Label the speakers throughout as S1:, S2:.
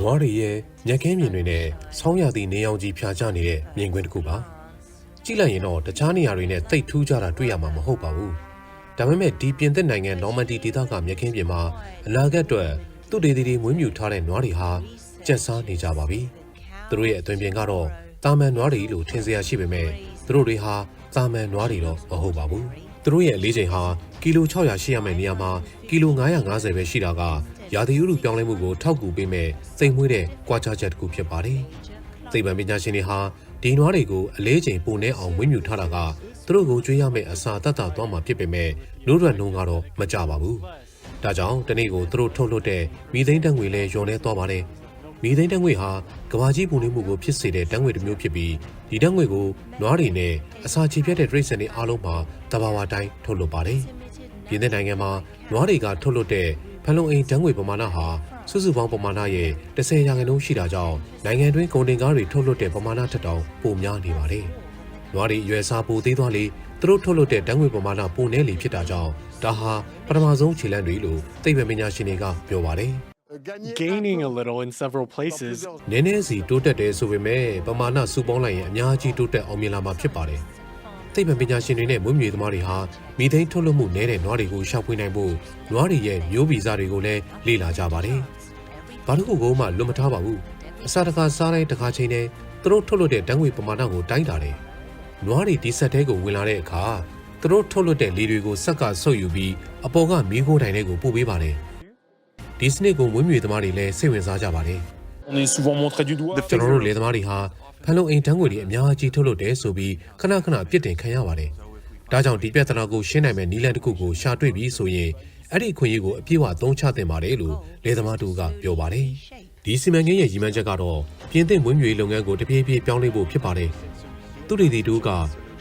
S1: တွေရဲ့ညက်ခဲမြင်တွေနဲ့ဆောင်းရသည့်နေအောင်ကြီးဖြာချနေတဲ့မြင်ကွင်းတစ်ခုပါကြည့်လိုက်ရင်တော့တခြားနေရာတွေနဲ့တိတ်ထူးကြတာတွေ့ရမှာမဟုတ်ပါဘူးဒါပေမဲ့ဒီပြင်သစ်နိုင်ငံနော်မန်တီဒေသကမြက်ခင်းပြင်မှာအနာဂတ်အတွက်သူ့ဒေသတွေမွေးမြူထားတဲ့နွားတွေဟာကျက်စားနေကြပါပြီသူတို့ရဲ့အသွင်ပြင်ကတော့တာမန်နွားတွေလို့ထင်စရာရှိပေမဲ့သူတို့တွေဟာတာမန်နွားတွေတော့မဟုတ်ပါဘူးသူတို့ရဲ့အလေးချိန်ဟာကီလို600ရှိရမယ့်နေရာမှာကီလို950ပဲရှိတာက ရာသီဥတုပြောင်းလဲမှုကိုထောက်ကူပေးမဲ့စိတ်မွေးတဲ့ကြွားချချက်တစ်ခုဖြစ်ပါတယ်။သိပ္ပံပညာရှင်တွေဟာဒီနွားတွေကိုအလေးချိန်ပုံနဲ့အောင်ဝင်းမြူထားတာကသူတို့ကိုကျွေးရမယ့်အစာတတ်တာသွားမှာဖြစ်ပေမဲ့နိုးရွက်နှုံးကတော့မကြပါဘူး။ဒါကြောင့်တနေ့ကိုသူတို့ထုတ်လွှတ်တဲ့မီသိန်းတံငွေလဲလျော်နေသွားပါတယ်။မီသိန်းတံငွေဟာကဘာကြီးပုံနေမှုကိုဖြစ်စေတဲ့တံငွေတစ်မျိုးဖြစ်ပြီးဒီတံငွေကိုနွားတွေနဲ့အစာချေပြတ်တဲ့ဒရိတ်ဆန်တွေအားလုံးမှာတဘာဝတိုင်းထုတ်လွှတ်ပါတယ်။ပြည်내နိုင်ငံမှာနွားတွေကထုတ်လွှတ်တဲ့ ဖန်လုံအိမ်ဓာတ်ငွေပမာဏဟာစုစုပေါင်းပမာဏရဲ့10ရာခိုင်နှုန်းရှိတာကြောင့်နိုင်ငံတွင်းကုန်တင်ကားတွေထုတ်လွှတ်တဲ့ပမာဏထက်တောင်ပိုများနေပါတယ်။နွားတွေအရွယ်စားပိုသေးသွားလေသူတို့ထုတ်လွှတ်တဲ့ဓာတ်ငွေပမာဏပိုနည်းလေဖြစ်တာကြောင့်ဒါဟာပထမဆုံးခြေလှမ်းတွေလို့သိပ္ပံပညာရှင်တွေကပြောပါတယ်။
S2: gaining a little in several places.
S1: နည်းနည်းစီတိုးတက်တယ်ဆိုပေမဲ့ပမာဏစုပေါင်းလိုက်ရင်အများကြီးတိုးတက်အောင်မြင်လာမှာဖြစ်ပါတယ်။ သိပ္ပံပညာရှင်တွေနဲ့မွေးမြူရေးသမားတွေဟာမီသိန်းထုတ်လွှတ်မှုနည်းတဲ့နွားတွေကိုရှောက်ပွေးနိုင်ဖို့နွားတွေရဲ့မျိုးဗီဇတွေကိုလည်းလေ့လာကြပါတယ်။ဘာတစ်ခုကိုမှလွတ်မထားပါဘူး။အစာတကာစားတိုင်းတစ်ခါချိန်နဲ့သူတို့ထုတ်လွှတ်တဲ့ဓာတ်ငွေပမာဏကိုတိုင်းတာတယ်။နွားတွေဒီဆက်တဲကိုဝင်လာတဲ့အခါသူတို့ထုတ်လွှတ်တဲ့လေတွေကိုစက်ကဆုပ်ယူပြီးအပေါ်ကမီးခိုးတိုင်တွေကိုပို့ပေးပါတယ်။ဒီစနစ်ကိုမွေးမြူရေးသမားတွေလည်းစိတ်ဝင်စားကြပါတယ်။
S2: On est souvent montré du doigt.
S1: ကျွန်တော်တို့လေသမားတွေဟာဖန်လုံအိမ်တန်းငွေတွေအများကြီးထုတ်လုပ်တယ်ဆိုပြီးခဏခဏပြစ်တင်ခံရပါတယ်။ဒါကြောင့်ဒီပြဿနာကိုရှင်းနိုင်မဲ့နည်းလမ်းတစ်ခုကိုရှာတွေ့ပြီးဆိုရင်အဲ့ဒီအခွင့်အရေးကိုအပြည့်အဝသုံးချသင့်ပါတယ်လို့လေသမားတို့ကပြောပါတယ်။ဒီစီမံကိန်းရဲ့ရည်မှန်းချက်ကတော့ပြင်သစ်မွေးမြူရေးလုပ်ငန်းကိုတပြေးပြေးပြောင်းလဲဖို့ဖြစ်ပါတယ်။သူတွေဒီတို့က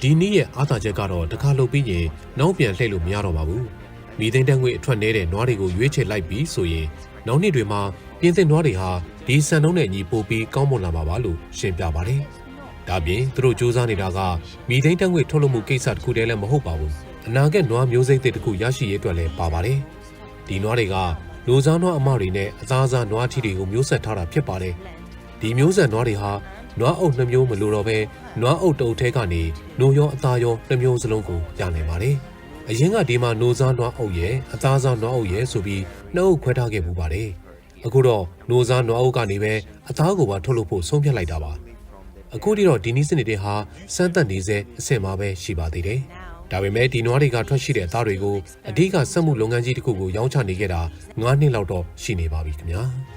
S1: ဒီနည်းရဲ့အားသာချက်ကတော့တစ်ခါလုပ်ပြီးရင်နောက်ပြန်လှည့်လို့မရတော့ပါဘူး။မိသိန်းတန်းငွေအထွက်နေတဲ့နွားတွေကိုရွေးချယ်လိုက်ပြီးဆိုရင်နောက်နှစ်တွေမှာ ပြင်သစ်နွားတွေဟာဒီစံနှုန်းနဲ့ညီပိုပြီးကောင်းမွန်လာမှာပါလို့ရှင်းပြပါတယ်။ဒါပြင်သူတို့စူးစမ်းနေတာကမိသိန်းတန်းငွေထုတ်လုပ်မှုကိစ္စတစ်ခုတည်းလည်းမဟုတ်ပါဘူး။အနာဂတ်နွားမျိုးစိတ်တစ်ခုရရှိရေးအတွက်လည်းပါပါတယ်။ဒီနွားတွေကလိုစားနွားအမတွေနဲ့အသားအစားနွားထီတွေကိုမျိုးဆက်ထားတာဖြစ်ပါတယ်။ဒီမျိုးဆက်နွားတွေဟာနွားအုပ်နှမျိုးမလိုတော့ပဲနွားအုပ်တုပ်ထဲကနေနိုရောအသားရောနှမျိုးစလုံးကိုရနိုင်ပါတယ်။အရင်ကဒီမှာနိုစားနွားအုပ်ရဲ့အသားစားနွားအုပ်ရဲ့ဆိုပြီးနှုတ်ခွဲထားခဲ့မှုပါတယ်။ အခုတော့နိုစားနွားအုပ်ကနေပဲအသားကိုပါထုတ်လုပ်ဖို့ဆုံးဖြတ်လိုက်တာပါ။အခုထိတော့ဒီနည်းစနစ်တွေဟာစမ်းသပ်နေစေအဆင့်မှာပဲရှိပါသေးတယ်။ဒါပေမဲ့ဒီနွားတွေကထွက်ရှိတဲ့အသားတွေကိုအဓိကစက်မှုလုပ်ငန်းကြီးတစ်ခုကိုရောင်းချနေခဲ့တာ9နှစ်လောက်တော့ရှိနေပါပြီခင်ဗျာ။